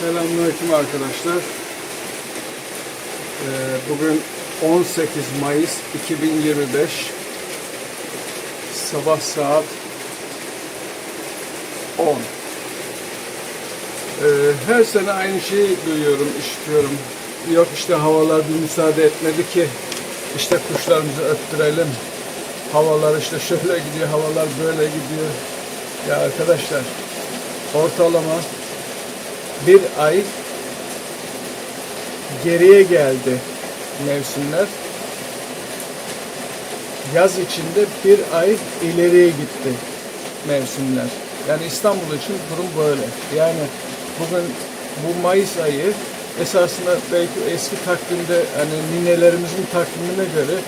Selamünaleyküm arkadaşlar. Ee, bugün 18 Mayıs 2025 sabah saat 10. Ee, her sene aynı şeyi duyuyorum, işitiyorum. Yok işte havalar bir müsaade etmedi ki işte kuşlarımızı öttürelim. Havalar işte şöyle gidiyor, havalar böyle gidiyor. Ya arkadaşlar ortalama bir ay geriye geldi mevsimler. Yaz içinde bir ay ileriye gitti mevsimler. Yani İstanbul için durum böyle. Yani bugün bu Mayıs ayı esasında belki eski takvimde hani ninelerimizin takvimine göre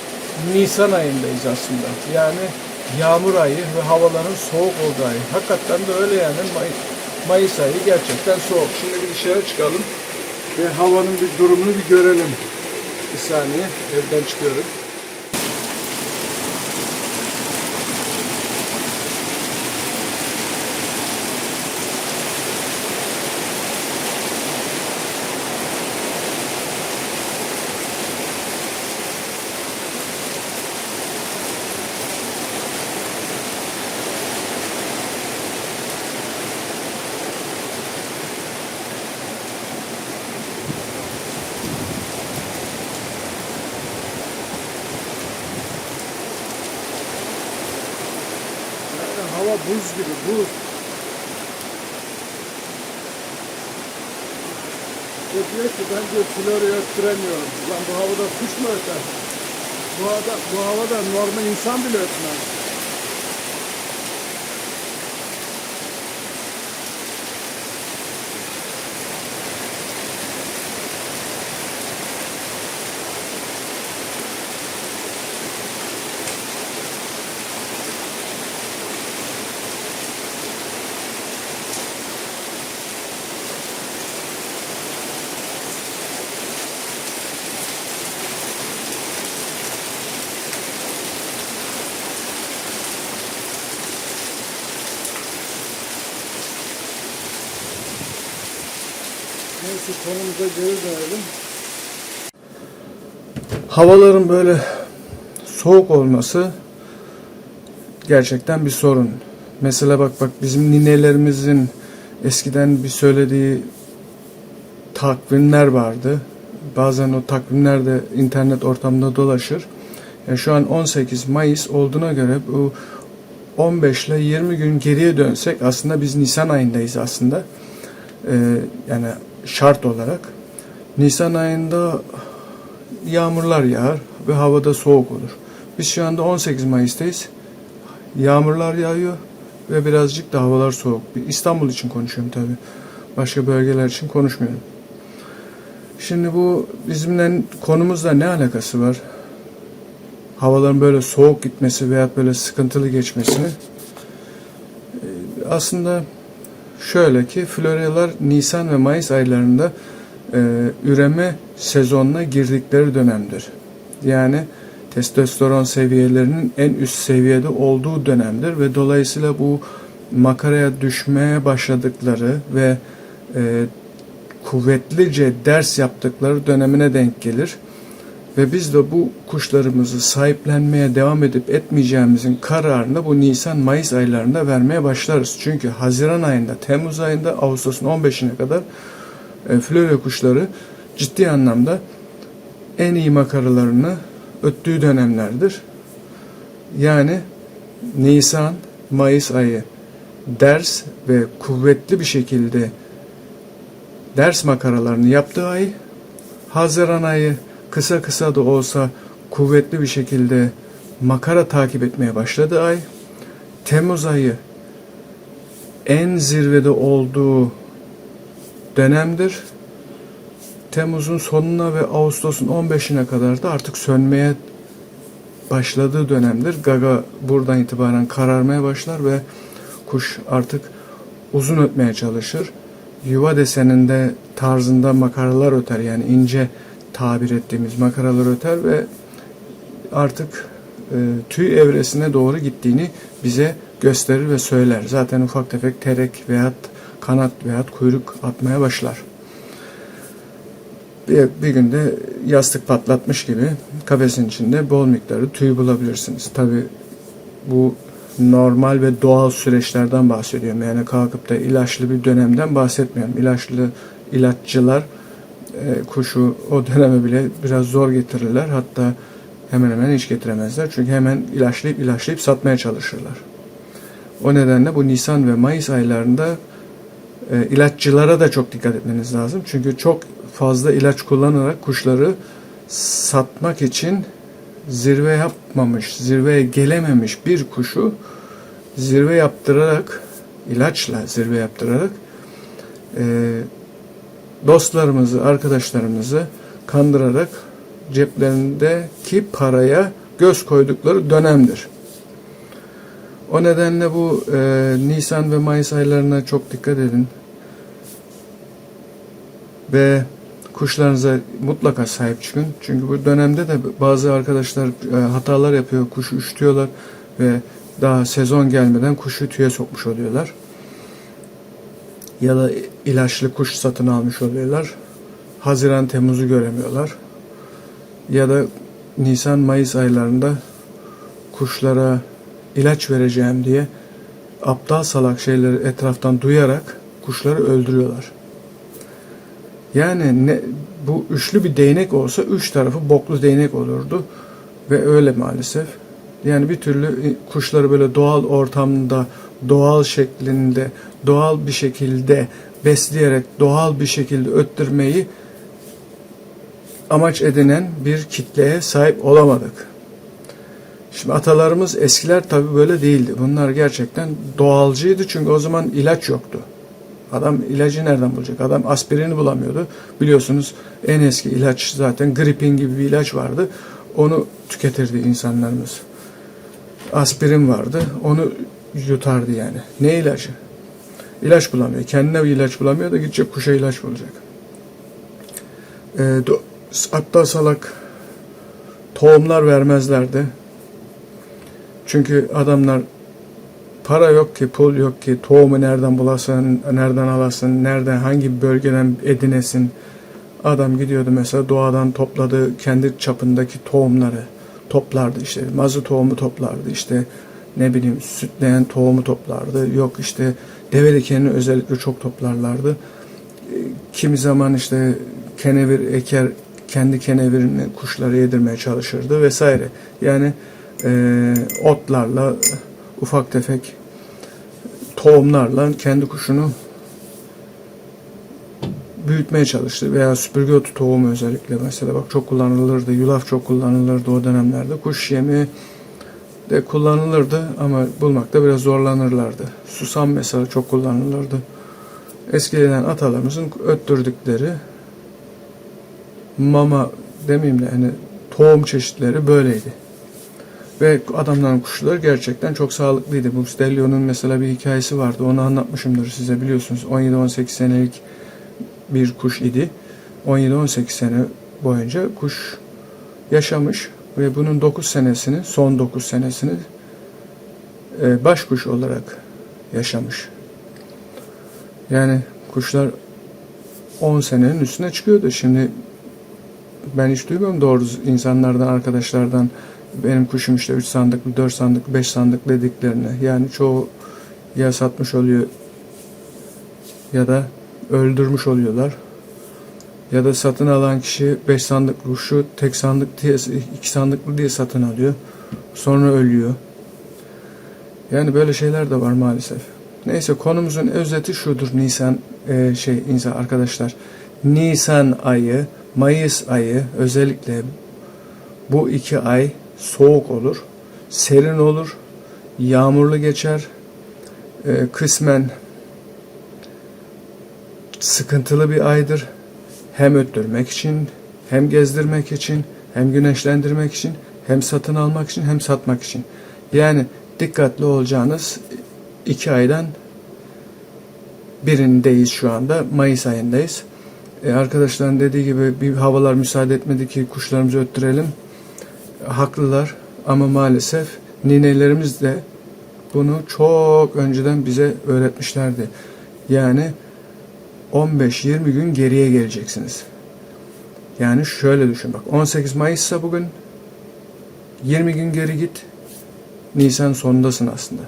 Nisan ayındayız aslında. Yani yağmur ayı ve havaların soğuk olduğu ay. Hakikaten de öyle yani May Mayıs ayı gerçekten soğuk. Şimdi bir dışarı çıkalım ve havanın bir durumunu bir görelim. Bir saniye evden çıkıyorum. Hava buz gibi buz. O diyor ki ben diyor florayı öttüremiyorum. Lan bu havada kuş mu öter? Bu havada, bu havada normal insan bile ötmez. Neyse konumuza geri dönelim. Havaların böyle soğuk olması gerçekten bir sorun. Mesela bak bak bizim ninelerimizin eskiden bir söylediği takvimler vardı. Bazen o takvimler de internet ortamında dolaşır. Yani şu an 18 Mayıs olduğuna göre bu 15 ile 20 gün geriye dönsek aslında biz Nisan ayındayız aslında. Ee, yani şart olarak. Nisan ayında yağmurlar yağar ve havada soğuk olur. Biz şu anda 18 Mayıs'tayız. Yağmurlar yağıyor ve birazcık da havalar soğuk. İstanbul için konuşuyorum tabi. Başka bölgeler için konuşmuyorum. Şimdi bu bizimle konumuzla ne alakası var? Havaların böyle soğuk gitmesi veya böyle sıkıntılı geçmesini. Ee, Aslında şöyle ki floryalar Nisan ve Mayıs aylarında e, üreme sezonuna girdikleri dönemdir. Yani testosteron seviyelerinin en üst seviyede olduğu dönemdir ve dolayısıyla bu makaraya düşmeye başladıkları ve e, kuvvetlice ders yaptıkları dönemine denk gelir. Ve biz de bu kuşlarımızı sahiplenmeye devam edip etmeyeceğimizin kararını bu Nisan-Mayıs aylarında vermeye başlarız. Çünkü Haziran ayında, Temmuz ayında, Ağustos'un 15'ine kadar e, florya kuşları ciddi anlamda en iyi makaralarını öttüğü dönemlerdir. Yani Nisan, Mayıs ayı ders ve kuvvetli bir şekilde ders makaralarını yaptığı ay, Haziran ayı kısa kısa da olsa kuvvetli bir şekilde makara takip etmeye başladı ay. Temmuz ayı en zirvede olduğu dönemdir. Temmuz'un sonuna ve Ağustos'un 15'ine kadar da artık sönmeye başladığı dönemdir. Gaga buradan itibaren kararmaya başlar ve kuş artık uzun ötmeye çalışır. Yuva deseninde tarzında makaralar öter yani ince tabir ettiğimiz makaralar öter ve artık e, tüy evresine doğru gittiğini bize gösterir ve söyler. Zaten ufak tefek terek veyahut kanat veyahut kuyruk atmaya başlar. bir, bir günde yastık patlatmış gibi kafesin içinde bol miktarı tüy bulabilirsiniz. Tabi bu normal ve doğal süreçlerden bahsediyorum. Yani kalkıp da ilaçlı bir dönemden bahsetmiyorum. İlaçlı ilaççılar e, kuşu o döneme bile biraz zor getirirler. Hatta hemen hemen hiç getiremezler. Çünkü hemen ilaçlayıp ilaçlayıp satmaya çalışırlar. O nedenle bu Nisan ve Mayıs aylarında e, ilaççılara da çok dikkat etmeniz lazım. Çünkü çok fazla ilaç kullanarak kuşları satmak için zirve yapmamış, zirveye gelememiş bir kuşu zirve yaptırarak, ilaçla zirve yaptırarak e, dostlarımızı, arkadaşlarımızı kandırarak ceplerindeki paraya göz koydukları dönemdir. O nedenle bu e, Nisan ve Mayıs aylarına çok dikkat edin. Ve kuşlarınıza mutlaka sahip çıkın. Çünkü bu dönemde de bazı arkadaşlar e, hatalar yapıyor, kuşu üşütüyorlar ve daha sezon gelmeden kuşu tüye sokmuş oluyorlar. Ya da ilaçlı kuş satın almış oluyorlar. Haziran, Temmuz'u göremiyorlar. Ya da Nisan, Mayıs aylarında kuşlara ilaç vereceğim diye aptal salak şeyleri etraftan duyarak kuşları öldürüyorlar. Yani ne, bu üçlü bir değnek olsa üç tarafı boklu değnek olurdu ve öyle maalesef. Yani bir türlü kuşları böyle doğal ortamda, doğal şeklinde, doğal bir şekilde besleyerek, doğal bir şekilde öttürmeyi amaç edinen bir kitleye sahip olamadık. Şimdi atalarımız eskiler tabii böyle değildi. Bunlar gerçekten doğalcıydı çünkü o zaman ilaç yoktu. Adam ilacı nereden bulacak? Adam aspirini bulamıyordu. Biliyorsunuz en eski ilaç zaten gripin gibi bir ilaç vardı. Onu tüketirdi insanlarımız. Aspirin vardı. Onu yutardı yani. Ne ilacı? İlaç bulamıyor. Kendine bir ilaç bulamıyor da gidecek kuşa ilaç bulacak. E, do, hatta salak tohumlar vermezlerdi. Çünkü adamlar para yok ki, pul yok ki, tohumu nereden bulasın, nereden alasın, nereden, hangi bölgeden edinesin. Adam gidiyordu mesela doğadan topladığı kendi çapındaki tohumları toplardı işte. Mazı tohumu toplardı işte ne bileyim sütleyen tohumu toplardı. Yok işte develi kenini özellikle çok toplarlardı. Kimi zaman işte kenevir eker kendi kenevirini kuşlara yedirmeye çalışırdı vesaire. Yani e, otlarla ufak tefek tohumlarla kendi kuşunu büyütmeye çalıştı veya süpürge otu tohumu özellikle mesela bak çok kullanılırdı yulaf çok kullanılırdı o dönemlerde kuş yemi de kullanılırdı ama bulmakta biraz zorlanırlardı susam mesela çok kullanılırdı eskiden atalarımızın öttürdükleri mama demeyeyim de hani tohum çeşitleri böyleydi ve adamların kuşları gerçekten çok sağlıklıydı. Bu Stelio'nun mesela bir hikayesi vardı. Onu anlatmışımdır size biliyorsunuz. 17-18 senelik bir kuş idi. 17-18 sene boyunca kuş yaşamış ve bunun 9 senesini, son 9 senesini e, baş kuş olarak yaşamış. Yani kuşlar 10 senenin üstüne çıkıyordu. Şimdi ben hiç duymuyorum doğru insanlardan, arkadaşlardan benim kuşum işte 3 sandıklı, 4 sandıklı, 5 sandık dediklerini. Yani çoğu ya satmış oluyor ya da öldürmüş oluyorlar. Ya da satın alan kişi 5 sandık kuşu tek sandık diye, 2 sandıklı diye satın alıyor. Sonra ölüyor. Yani böyle şeyler de var maalesef. Neyse konumuzun özeti şudur Nisan e, şey insan arkadaşlar. Nisan ayı, Mayıs ayı özellikle bu iki ay soğuk olur, serin olur, yağmurlu geçer, e, kısmen sıkıntılı bir aydır. Hem öttürmek için, hem gezdirmek için, hem güneşlendirmek için, hem satın almak için, hem satmak için. Yani dikkatli olacağınız iki aydan birindeyiz şu anda. Mayıs ayındayız. E, arkadaşların dediği gibi bir havalar müsaade etmedi ki kuşlarımızı öttürelim haklılar ama maalesef ninelerimiz de bunu çok önceden bize öğretmişlerdi. Yani 15-20 gün geriye geleceksiniz. Yani şöyle düşün bak 18 Mayıs'sa bugün 20 gün geri git Nisan sonundasın aslında.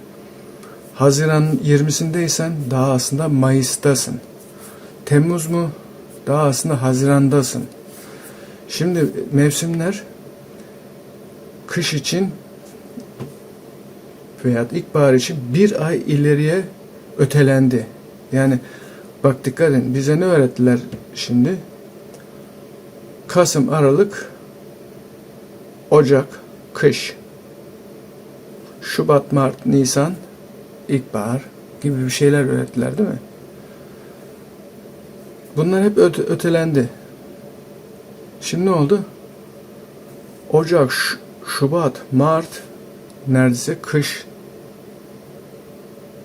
Haziran 20'sindeysen daha aslında Mayıs'tasın. Temmuz mu? Daha aslında Haziran'dasın. Şimdi mevsimler kış için veya ilkbahar için bir ay ileriye ötelendi. Yani bak dikkat edin bize ne öğrettiler şimdi? Kasım, Aralık, Ocak, kış. Şubat, Mart, Nisan, ilkbahar gibi bir şeyler öğrettiler değil mi? Bunlar hep öte- ötelendi. Şimdi ne oldu? Ocak, Şubat, Mart neredeyse kış.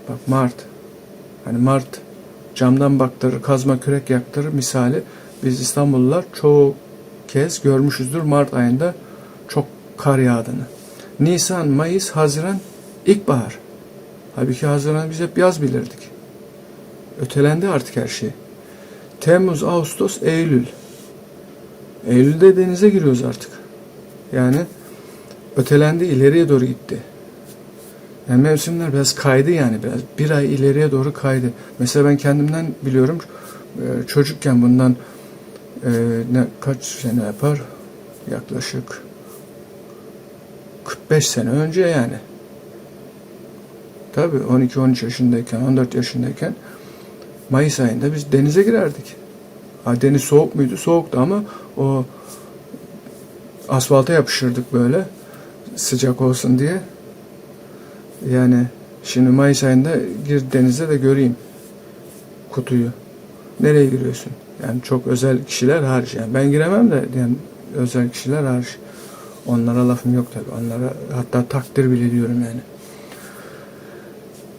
Bak Mart. Hani Mart camdan baktırır, kazma kürek yaktırır misali. Biz İstanbullular çoğu kez görmüşüzdür Mart ayında çok kar yağdığını. Nisan, Mayıs, Haziran ilkbahar. Halbuki Haziran'ı biz hep yaz bilirdik. Ötelendi artık her şey. Temmuz, Ağustos, Eylül. Eylül'de denize giriyoruz artık. Yani ötelendi, ileriye doğru gitti. Yani mevsimler biraz kaydı yani biraz. Bir ay ileriye doğru kaydı. Mesela ben kendimden biliyorum. e, Çocukken bundan e, ne kaç sene yapar? Yaklaşık 45 sene önce yani. Tabii 12-13 yaşındayken, 14 yaşındayken Mayıs ayında biz denize girerdik. Ha, deniz soğuk muydu? Soğuktu ama o asfalta yapışırdık böyle sıcak olsun diye. Yani şimdi Mayıs ayında gir denize de göreyim kutuyu. Nereye giriyorsun? Yani çok özel kişiler hariç. Yani ben giremem de yani özel kişiler hariç. Onlara lafım yok tabi. Onlara hatta takdir bile diyorum yani.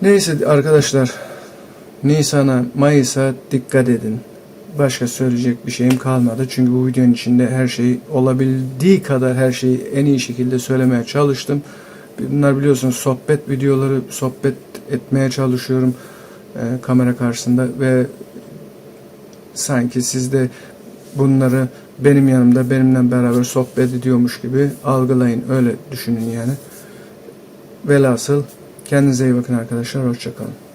Neyse arkadaşlar Nisan'a, Mayıs'a dikkat edin. Başka söyleyecek bir şeyim kalmadı. Çünkü bu videonun içinde her şey olabildiği kadar her şeyi en iyi şekilde söylemeye çalıştım. Bunlar biliyorsunuz sohbet videoları, sohbet etmeye çalışıyorum e, kamera karşısında ve sanki siz de bunları benim yanımda benimle beraber sohbet ediyormuş gibi algılayın. Öyle düşünün yani. Velhasıl kendinize iyi bakın arkadaşlar. Hoşçakalın.